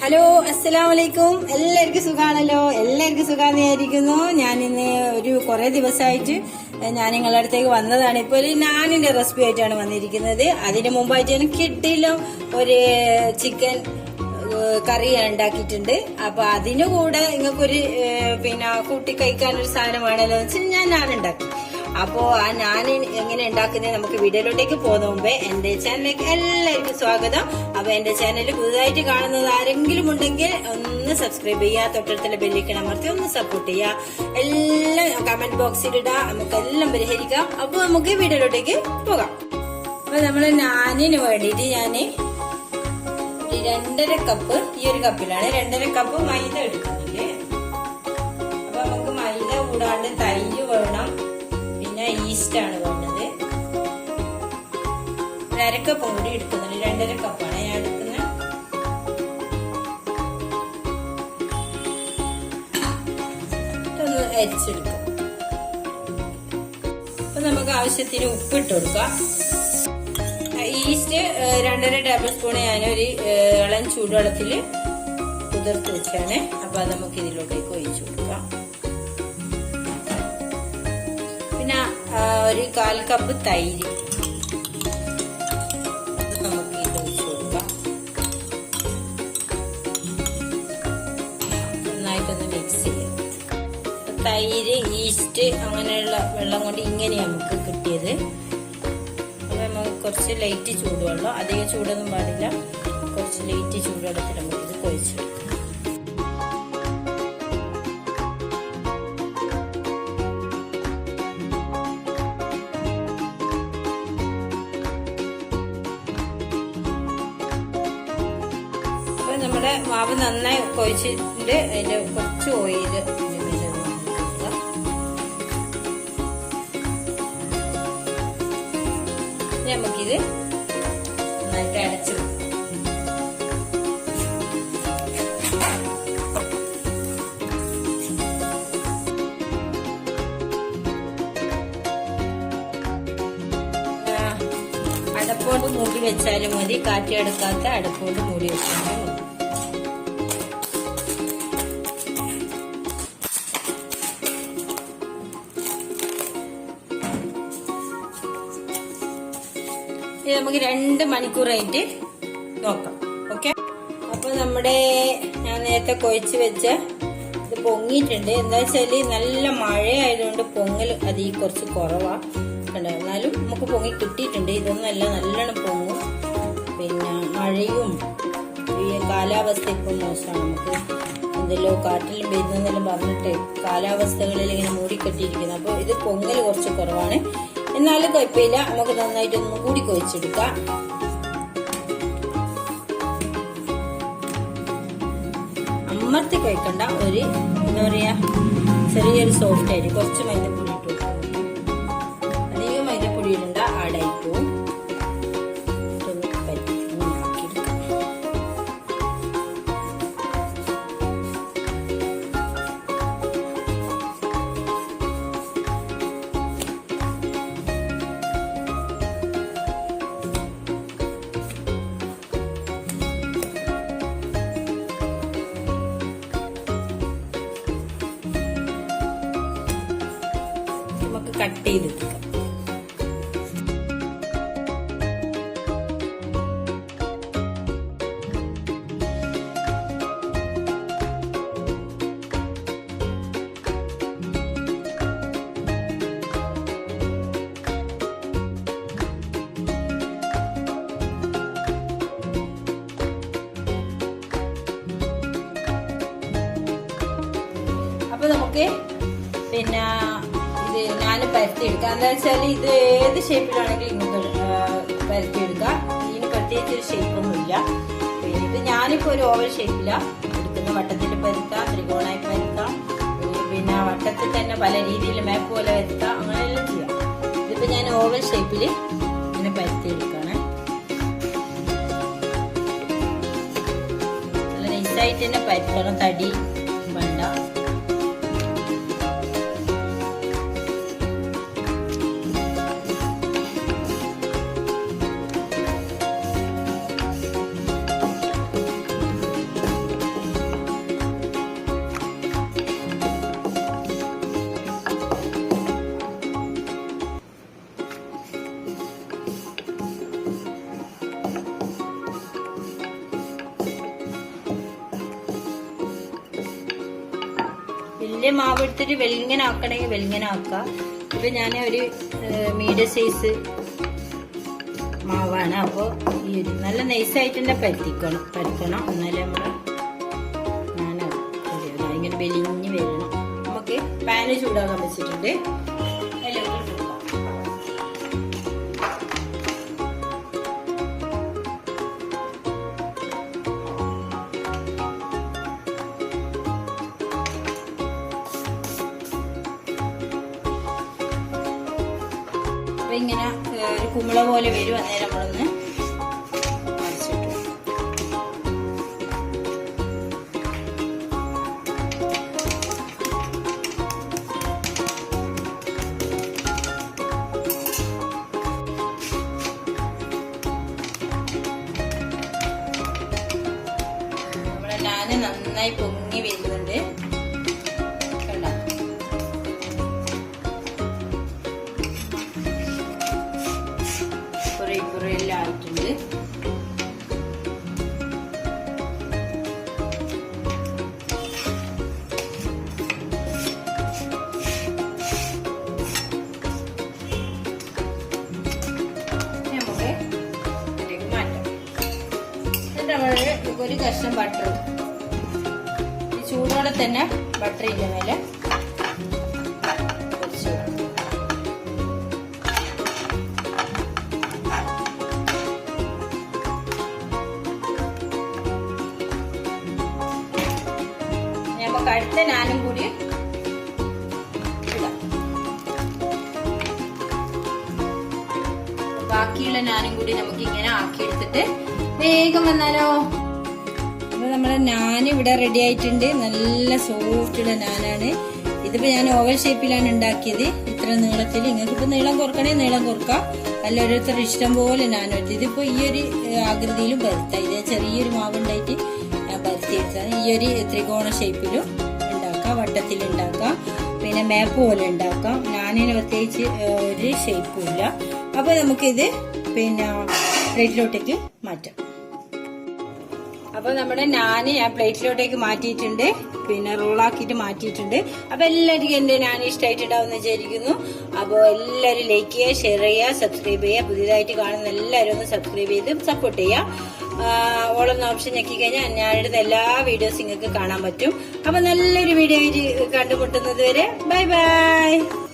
Hello അസ്സലാം വലൈക്കും എല്ലാവർക്കും സുഖാണല്ലോ? എല്ലാവർക്കും സുഖാന്നിയായിരിക്കുന്നു. ഞാൻ ഇന്ന് ഒരു കുറെ ദിവസമായിട്ട് ഞാൻ നിങ്ങളുടെ അടുത്തേക്ക് വന്നതാണ്. ഇപ്പോൾ ഒരു നാനിന്റെ റെസിപ്പി ആയിട്ടാണ് വന്നിരിക്കുന്നത്. അതിന് മുമ്പായിട്ട് ഞാൻ കിട്ടിയില്ലോ ഒരു ചിക്കൻ കറി ഉണ്ടാക്കിയിട്ടുണ്ട്. അപ്പൊ അതിന് കൂടെ നിങ്ങൾക്കൊരു പിന്നെ കൂട്ടി കഴിക്കാൻ ഒരു സാധനമാണല്ലോ എന്ന് വെച്ചാൽ ഞാൻ ഞാൻ ഉണ്ടാക്കി അപ്പോ ആ ഞാൻ എങ്ങനെ ഉണ്ടാക്കുന്നത് നമുക്ക് വീഡിയോയിലോട്ടേക്ക് പോകുന്ന മുമ്പേ എന്റെ ചാനലിലേക്ക് എല്ലാവർക്കും സ്വാഗതം. അപ്പൊ എന്റെ ചാനൽ പുതുതായിട്ട് കാണുന്നത് ആരെങ്കിലും ഉണ്ടെങ്കിൽ ഒന്ന് സബ്സ്ക്രൈബ് ചെയ്യുക തൊട്ടടുത്തുള്ള ബെല്ലിക്കൺ അമർത്തി ഒന്ന് സപ്പോർട്ട് ചെയ്യുക. എല്ലാം കമന്റ് ബോക്സിൽ ഇടുക നമുക്ക് എല്ലാം പരിഹരിക്കാം. അപ്പൊ നമുക്ക് വീഡിയോയിലോട്ടേക്ക് പോകാം. അപ്പൊ നമ്മൾ നാനിന് വേണ്ടിയിട്ട് ഞാൻ ഒരു രണ്ടര കപ്പ് ഈ ഒരു കപ്പിലാണ് രണ്ടര കപ്പ് മൈദ എടുക്കുന്നുണ്ട് അപ്പൊ നമുക്ക് മൈദ കൂടാണ്ട് തൈര് പിന്നെ ഈസ്റ്റ് ആണ് വേണ്ടത് ഒരു അരക്കപ്പും കൂടി എടുക്കുന്നുണ്ട്. രണ്ടര കപ്പാണ് ഞാൻ എടുക്കുന്നത്. അരിച്ചെടുക്കാം. അപ്പൊ നമുക്ക് ആവശ്യത്തിന് ഉപ്പ് ഇട്ട് കൊടുക്കാം. ഈസ്റ്റ് രണ്ടര ടേബിൾ സ്പൂൺ ഞാനൊരു ഇളം ചൂടുവെള്ളത്തിൽ കുതിർത്ത് വെച്ചാണ്. അപ്പൊ അത് നമുക്ക് ഇതിലോട്ടേക്ക് ഒഴിച്ചു കൊടുക്കാം. ഒരു കാൽ കപ്പ് തൈര്. നമുക്ക് ഇത് ഒഴിച്ചു കൊടുക്കാം. നന്നായിട്ടൊന്ന് മിക്സ് ചെയ്യാം. തൈര് ഈസ്റ്റ് അങ്ങനെയുള്ള വെള്ളം കൊണ്ട് ഇങ്ങനെയാണ് നമുക്ക് കിട്ടിയത്. അപ്പൊ നമുക്ക് കുറച്ച് ലൈറ്റ് ചൂടുവെള്ളം. അധികം ചൂടൊന്നും പാടില്ല. കുറച്ച് ലൈറ്റ് ചൂടുവെള്ളത്തിൽ നമുക്കിത് കുഴച്ചെടുക്കാം. നമ്മുടെ മാവ് നന്നായി കൊഴിച്ചിട്ട് അതിന്റെ കുറച്ച് ഓയിൽ നമുക്കിത് നന്നായിട്ട് അടച്ചു അടപ്പോട് മൂടി വെച്ചാലും മതി. കാറ്റിയെടുക്കാത്ത അടപ്പോട് മൂടി വെച്ചാലും മതി. നമുക്ക് രണ്ട് മണിക്കൂറായിട്ട് നോക്കാം. ഓക്കെ അപ്പൊ നമ്മുടെ ഞാൻ നേരത്തെ കൊഴിച്ച് വെച്ച ഇത് പൊങ്ങിയിട്ടുണ്ട്. എന്താ വെച്ചാൽ നല്ല മഴയായതുകൊണ്ട് പൊങ്ങൽ അത് ഈ കുറച്ച് കുറവാ. കണ്ടോ? എന്നാലും നമുക്ക് പൊങ്ങി കിട്ടിയിട്ടുണ്ട്. ഇതൊന്നല്ല നല്ലോണം പൊങ്ങും. പിന്നെ മഴയും ഈ കാലാവസ്ഥ ഇപ്പം മോശമാണ്. നമുക്ക് എന്തെല്ലോ കാറ്റിലും പെയ്യുന്നെല്ലാം പറഞ്ഞിട്ട് കാലാവസ്ഥകളിൽ ഇങ്ങനെ മൂടിക്കെട്ടിയിരിക്കുന്നു. അപ്പോൾ ഇത് പൊങ്ങൽ കുറച്ച് കുറവാണ്. എന്നാലും കുഴപ്പമില്ല. നമുക്ക് നന്നായിട്ട് ഒന്നും കൂടി കൊഴിച്ചെടുക്കാം. അമർത്തി കഴിക്കണ്ട. ഒരു എന്താ പറയാ ചെറിയൊരു സോഫ്റ്റ് ആയിട്ട് കുറച്ച് മൈദപ്പൊടി നമുക്ക് കട്ട് ചെയ്തെടുക്കാം അപ്പൊ നമുക്ക് പിന്നെ പരത്തിയെടുക്കാം. എന്താ വെച്ചാൽ ഇത് ഏത് ഷേപ്പിലാണെങ്കിലും ഇങ്ങോട്ട് പരത്തിയെടുക്കാം. ഇതിന് പ്രത്യേകിച്ച് ഒരു ഷേപ്പൊന്നുമില്ല പിന്നെ ഇത് ഞാനിപ്പോ ഒരു ഓവൽ ഷേപ്പിലാണ് എടുക്കുന്ന വട്ടത്തിൽ പരത്താം ത്രികോണായി പരത്താം. പിന്നെ വട്ടത്തിൽ തന്നെ പല രീതിയിൽ മാപ്പ് പോലെ വരുത്താം അങ്ങനെയെല്ലാം ചെയ്യാം. ഇതിപ്പോ ഞാൻ ഓവൽ ഷേപ്പിൽ ഇങ്ങനെ പരത്തിയെടുക്കാണ്. നല്ല നൈസായിട്ട് തന്നെ പരത്തണം തടി. വലിയ മാവ് എടുത്തിട്ട് വെലിങ്ങനെ ആക്കണമെങ്കിൽ വെലിങ്ങനെ ആക്കാം ഞാൻ ഒരു മീഡിയം സൈസ് മാവാണ്. അപ്പോൾ ഈ ഒരു നല്ല നൈസായിട്ട് തന്നെ പരത്തിക്കണം. പരത്തണം. എന്നാലേ നമ്മൾ ഞാൻ ഇങ്ങനെ വെലിഞ്ഞ് വരണം. നമുക്ക് പാന് ചൂടാക്കാൻ വെച്ചിട്ടുണ്ട്. ഇങ്ങനെ ഒരു കുമ്പള പോലെ വരും. അന്നേരം നമ്മളൊന്ന് നന്നായി പൊങ്ങി വരുന്നുണ്ട് എല്ലാം ആയിട്ടുണ്ട് ഒരു കഷ്ണം ബട്ടർ ചൂടോടെ തന്നെ ബട്ടർ ഇല്ല മേലെ? ഇനി ഞാനും നാനും കൂടി ബാക്കിയുള്ള നാനും കൂടി നമുക്ക് ഇങ്ങനെ ആക്കിയെടുത്തിട്ട് വേഗം വന്നാലോ? അപ്പൊ നമ്മുടെ നാൻ ഇവിടെ റെഡി ആയിട്ടുണ്ട്. നല്ല സോഫ്റ്റ് ഉള്ള നാനാണ് ഇതിപ്പോ ഞാൻ ഓവൽ ഷേപ്പിലാണ് ഉണ്ടാക്കിയത്. ഇത്ര നീളത്തിൽ. നിങ്ങൾക്ക് ഇപ്പൊ നീളം കുറക്കണേ നീളം കുറക്കാം. അല്ല ഓരോരുത്തർ ഇഷ്ടം പോലെ എടുത്തു ഇതിപ്പോ ഈ ഒരു ആകൃതിയിലും വരുത്താം ഇത് ചെറിയൊരു മാവ് ഉണ്ടായിട്ട് വെച്ചാൽ ഈ ഒരു ത്രികോണ ഷേപ്പിലും ഉണ്ടാക്കാം വട്ടത്തിൽ ഉണ്ടാക്കാം. പിന്നെ മാപ്പ് പോലെ ഉണ്ടാക്കാം. ഞാനിന് പ്രത്യേകിച്ച് ഒരു ഷേപ്പും ഇല്ല. അപ്പോൾ നമുക്കിത് പിന്നെ പ്ലേറ്റിലോട്ടേക്ക് മാറ്റാം. അപ്പൊ നമ്മുടെ നാന് ഞാൻ പ്ലേറ്റിലോട്ടേക്ക് മാറ്റിയിട്ടുണ്ട്. പിന്നെ റോളാക്കിയിട്ട് മാറ്റിയിട്ടുണ്ട്. അപ്പൊ എല്ലാവർക്കും എന്റെ നാൻ ഇഷ്ടമായിട്ടുണ്ടാവും വിചാരിക്കുന്നു. അപ്പോൾ എല്ലാവരും ലൈക്ക് ചെയ്യുക ഷെയർ ചെയ്യുക സബ്സ്ക്രൈബ് ചെയ്യുക. പുതിയതായിട്ട് കാണുന്ന എല്ലാവരും ഒന്ന് സബ്സ്ക്രൈബ് ചെയ്ത് സപ്പോർട്ട് ചെയ്യുക. ഓളം ഓപ്ഷൻ ഞെക്കി കഴിഞ്ഞാൽ ഞാൻ എടുത്ത എല്ലാ വീഡിയോസ് നിങ്ങൾക്ക് കാണാൻ പറ്റും. അപ്പൊ നല്ലൊരു വീഡിയോ ആയിട്ട് കണ്ടുമുട്ടുന്നത് വരെ. Bye bye